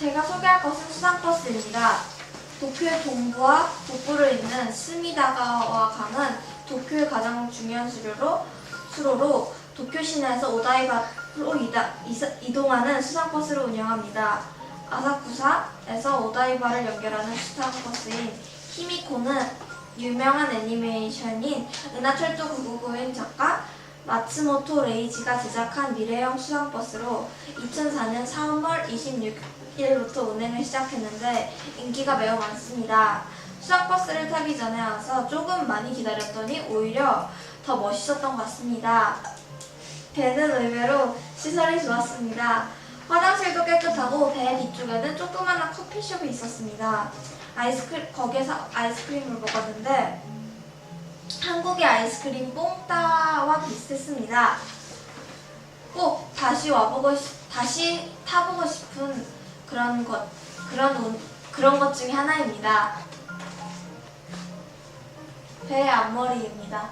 제가 소개할 것은 수상버스입니다. 도쿄의 동부와 북부를 잇는 스미다가와 강은 도쿄의 가장 중요한 수로로, 수로로 도쿄 시내에서 오다이바로 이다, 이동하는 수상버스를 운영합니다. 아사쿠사에서 오다이바를 연결하는 수상버스인 히미코는 유명한 애니메이션인 은하철도 999인 작가 마츠모토 레이지가 제작한 미래형 수상버스로 2004년 3월 26일부터 운행을 시작했는데 인기가 매우 많습니다. 수상버스를 타기 전에 와서 조금 많이 기다렸더니 오히려 더 멋있었던 것 같습니다. 배는 의외로 시설이 좋았습니다. 화장실도 깨끗하고 배 뒤쪽에는 조그마한 커피숍이 있었습니다. 아이스크림 거기에서 아이스크림을 먹었는데 한국의 아이스크림 뽕따와 비슷했습니다. 꼭 다시 와보고 싶, 다시 타보고 싶은 그런 것 그런 운- 그런 것 중에 하나입니다. 배의 앞머리입니다.